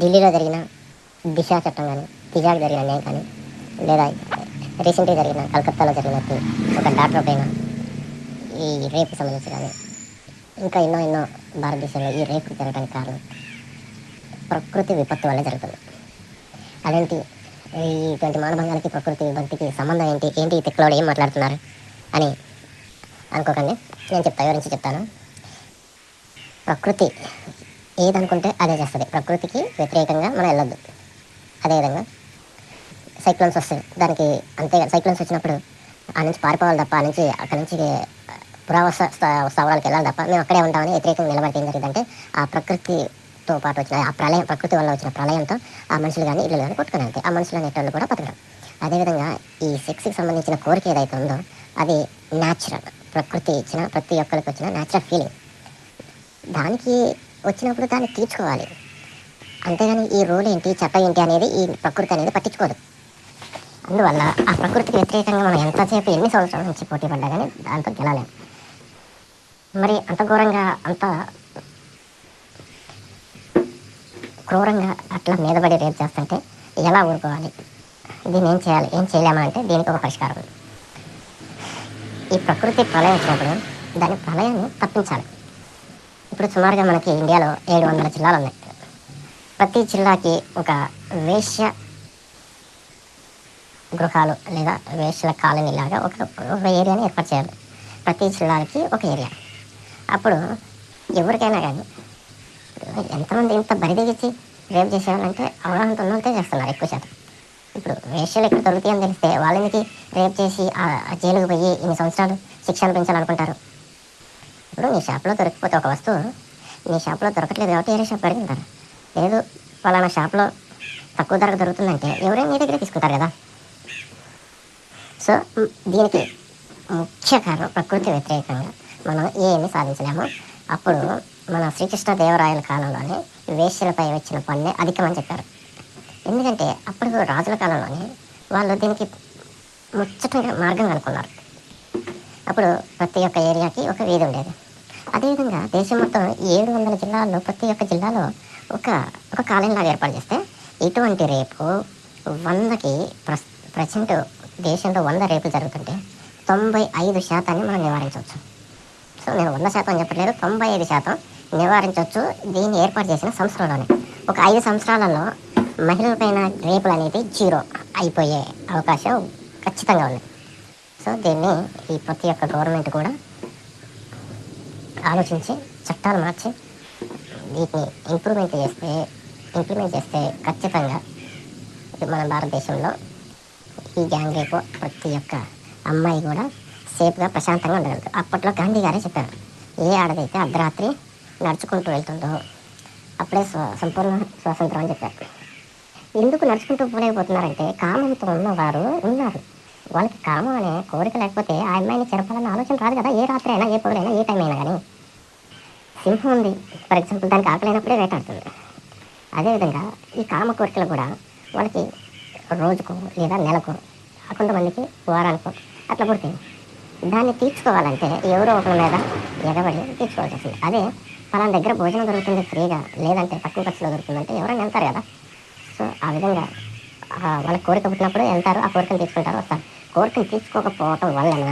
ఢిల్లీలో జరిగిన దిశ చట్టం కానీ తిజాగ్ జరిగిన న్యాయం కానీ లేదా రీసెంట్గా జరిగిన కలకత్తాలో జరిగిన ఒక డాక్టర్ పైన ఈ రేపు సంబంధించి కానీ ఇంకా ఎన్నో ఎన్నో భారతదేశంలో ఈ రేపు జరగడానికి కారణం ప్రకృతి విపత్తు వల్ల జరుగుతుంది. అదేంటి? ఈ ఇటువంటి మానభంగానికి ప్రకృతి విపత్తికి సంబంధం ఏంటి? ఏంటి ఈ తిక్కలోడు ఏం మాట్లాడుతున్నారు అని అనుకోకండి. నేను చెప్తా వివరించి చెప్తాను. ప్రకృతి ఏదనుకుంటే అదే చేస్తుంది. ప్రకృతికి వ్యతిరేకంగా మనం వెళ్ళొద్దు. అదేవిధంగా సైక్లోన్స్ వస్తాయి దానికి అంతే సైక్లోన్స్ వచ్చినప్పుడు ఆ నుంచి పారిపోవాలి తప్ప ఆ నుంచి అక్కడి నుంచి పురావస్థ స్థావరాలకు వెళ్ళాలి తప్ప మేము అక్కడే ఉంటామని వ్యతిరేకంగా నిలబడితే ఏం జరిగిందంటే ఆ ప్రకృతితో పాటు వచ్చిన ఆ ప్రళయం ప్రకృతి వల్ల వచ్చిన ప్రళయంతో ఆ మనుషులు కానీ ఇల్లు కానీ కొట్టుకుని వెళ్తాయి ఆ మనుషులు అనేటోళ్ళు కూడా బతకడం అదేవిధంగా ఈ సెక్స్కి సంబంధించిన కోరిక ఏదైతే ఉందో అది న్యాచురల్ ప్రకృతి ఇచ్చిన ప్రతి ఒక్కరికి వచ్చిన న్యాచురల్ ఫీలింగ్ దానికి వచ్చినప్పుడు దాన్ని తీర్చుకోవాలి. అంతేగాని ఈ రూల్ ఏంటి చట్ట ఏంటి అనేది ఈ ప్రకృతి అనేది పట్టించుకోదు. అందువల్ల ఆ ప్రకృతికి వ్యతిరేకంగా మనం ఎంతసేపు ఎన్ని సంవత్సరాల నుంచి పోటీ పడ్డా కానీ దాంతో గెలలేం. మరి అంత ఘోరంగా అంత క్రూరంగా అట్లా మీదపడి రేపు చేస్తుంటే ఎలా ఊరుకోవాలి? దీన్ని ఏం చేయాలి? ఏం చేయలేమా అంటే దీనికి ఒక పరిష్కారం. ఈ ప్రకృతి ప్రళయం వచ్చినప్పుడు దాని ప్రళయాన్ని తప్పించాలి. ఇప్పుడు సుమారుగా మనకి ఇండియాలో ఏడు వందల జిల్లాలు ఉన్నాయి ప్రతి జిల్లాకి ఒక వేశ్య గృహాలు లేదా వేశ్యల కాలనీ లాగా ఒక ఒక ఏరియాని ఏర్పాటు చేయాలి. ప్రతి జిల్లాకి ఒక ఏరియా. అప్పుడు ఎవరికైనా కానీ ఎంతమంది ఇంత బరిదిగించి రేపు చేసేవాళ్ళంటే అవగాహన ఉన్నంతే చేస్తున్నారు ఎక్కువ శాతం. ఇప్పుడు వేష్యలు ఎక్కడ దొరుకుతాయని తెలిస్తే వాళ్ళకి రేపు చేసి జైలుకు పోయి ఇన్ని సంవత్సరాలు శిక్ష అనిపించాలనుకుంటారు? ఇప్పుడు నీ షాప్లో దొరికిపోతే ఒక వస్తువు. నీ షాప్లో దొరకట్లేదు కాబట్టి వేరే షాప్ పెడుతుంటారు లేదు పలానా షాప్లో తక్కువ ధరకు దొరుకుతుందంటే ఎవరైనా నీ దగ్గర తీసుకుంటారు కదా. సో దీనికి ముఖ్య కారణం ప్రకృతి వ్యతిరేకంగా మనం ఏమి సాధించలేము. అప్పుడు మన శ్రీకృష్ణ దేవరాయల కాలంలోనే వేశ్యలపై వచ్చిన పన్నే అధికమని చెప్పారు. ఎందుకంటే అప్పుడు రాజుల కాలంలోనే వాళ్ళు దీనికి ముచ్చటంగా మార్గం అనుకున్నారు అప్పుడు ప్రతి ఒక్క ఏరియాకి ఒక వీధి ఉండేది. అదేవిధంగా దేశం మొత్తం ఏడు వందల జిల్లాల్లో ప్రతి ఒక్క జిల్లాలో ఒక ఒక కాలనీలాగా ఏర్పాటు చేస్తే ఇటువంటి రేపు వందకి ప్రస్ ప్రజెంట్ దేశంలో వంద రేపులు జరుగుతుంటే తొంభై ఐదు శాతాన్ని మనం నివారించవచ్చు. సో నేను వంద శాతం చెప్పట్లేదు తొంభై ఐదు శాతం నివారించవచ్చు దీన్ని ఏర్పాటు చేసిన సంవత్సరంలోనే. ఒక ఐదు సంవత్సరాలలో మహిళలపైన రేపులు అనేది జీరో అయిపోయే అవకాశం ఖచ్చితంగా ఉంది. సో దీన్ని ఈ ప్రతి ఒక్క గవర్నమెంట్ కూడా ఆలోచించి చట్టాలు మార్చి వీటిని ఇంప్రూవ్మెంట్ చేస్తే ఇంప్లిమెంట్ చేస్తే ఖచ్చితంగా ఇది మన భారతదేశంలో ఈ గ్యాంగ్ రేపు ప్రతి ఒక్క అమ్మాయి కూడా సేఫ్గా ప్రశాంతంగా ఉండగలదు అప్పట్లో గాంధీ గారే చెప్పారు ఏ ఆడదైతే అర్ధరాత్రి నడుచుకుంటూ వెళ్తుందో అప్పుడే స్వ సంపూర్ణ స్వాతంత్రం అని చెప్పారు. ఎందుకు నడుచుకుంటూ పోలేకపోతున్నారంటే కామంతో ఉన్నవారు ఉన్నారు. వాళ్ళకి కామం అనే కోరిక లేకపోతే ఆ అమ్మాయిని చెరపాలన్న ఆలోచన రాదు కదా. ఏ రాత్రి అయినా ఏ పొగలైనా ఏ టైం అయినా కానీ సింహం ఉంది. ఫర్ ఎగ్జాంపుల్ దానికి ఆకలైనప్పుడే వేటాడుతుంది. అదేవిధంగా ఈ కామ కోరికలు కూడా వాళ్ళకి రోజుకు లేదా నెలకు కొంతమందికి వారానికో అట్లా పుడుతుంది దాన్ని తీర్చుకోవాలంటే ఎవరో ఒకరి మీద ఎగబడి తీర్చుకోవాల్సి వస్తుంది అదే ఫలానా దగ్గర భోజనం దొరుకుతుంది ఫ్రీగా లేదంటే తక్కువ ఖర్చులో దొరుకుతుందంటే ఎవరైనా వెళ్తారు కదా. సో ఆ విధంగా వాళ్ళకి వాళ్ళ కోరిక పుట్టినప్పుడు వెళ్తారు ఆ కోరికను తీసుకుంటారు వస్తారు. కోరికను తీసుకోకపోవటం వలన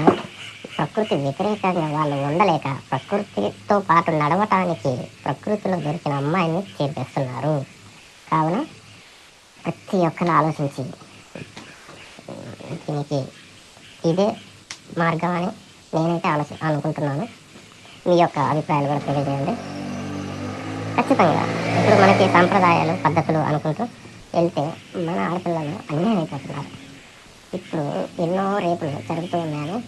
ప్రకృతి వ్యతిరేకంగా వాళ్ళు ఉండలేక ప్రకృతితో పాటు నడవటానికి ప్రకృతిలో దొరికిన అమ్మాయిని చేర్పేస్తున్నారు కావున ప్రతి ఒక్కరు ఆలోచించి దీనికి ఇదే మార్గం అని నేనైతే ఆలోచి అనుకుంటున్నాను. మీ యొక్క అభిప్రాయాలు కూడా తెలియజేయండి. ఖచ్చితంగా. ఇప్పుడు మనకి సాంప్రదాయాలు పద్ధతులు అనుకుంటూ వెళ్తే మన ఆడపిల్లలు అన్యాయం అయిపోతున్నారు. ఇప్పుడు ఎన్నో రేపులు జరుగుతూ ఉన్నాయని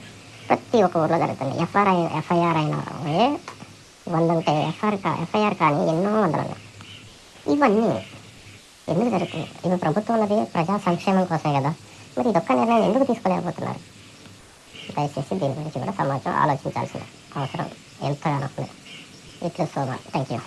ప్రతి ఒక్క ఊర్లో జరుగుతుంది. ఎఫ్ఐఆర్ ఎఫ్ఐఆర్ అయిన వంద ఉంటే ఎఫ్ఐఆర్ కా ఎఫ్ఐఆర్ కానీ ఎన్నో వందలు ఉన్నాయి. ఇవన్నీ ఎందుకు జరుగుతుంది ఇవి ప్రభుత్వం ఉన్నది ప్రజా సంక్షేమం కోసమే కదా. మరి ఇదొక్క నిర్ణయం ఎందుకు తీసుకోలేకపోతున్నారు? దయచేసి దీని గురించి కూడా సమాజం ఆలోచించాల్సిన అవసరం ఎంతగానో ఉంది. సో సోమా. Thank you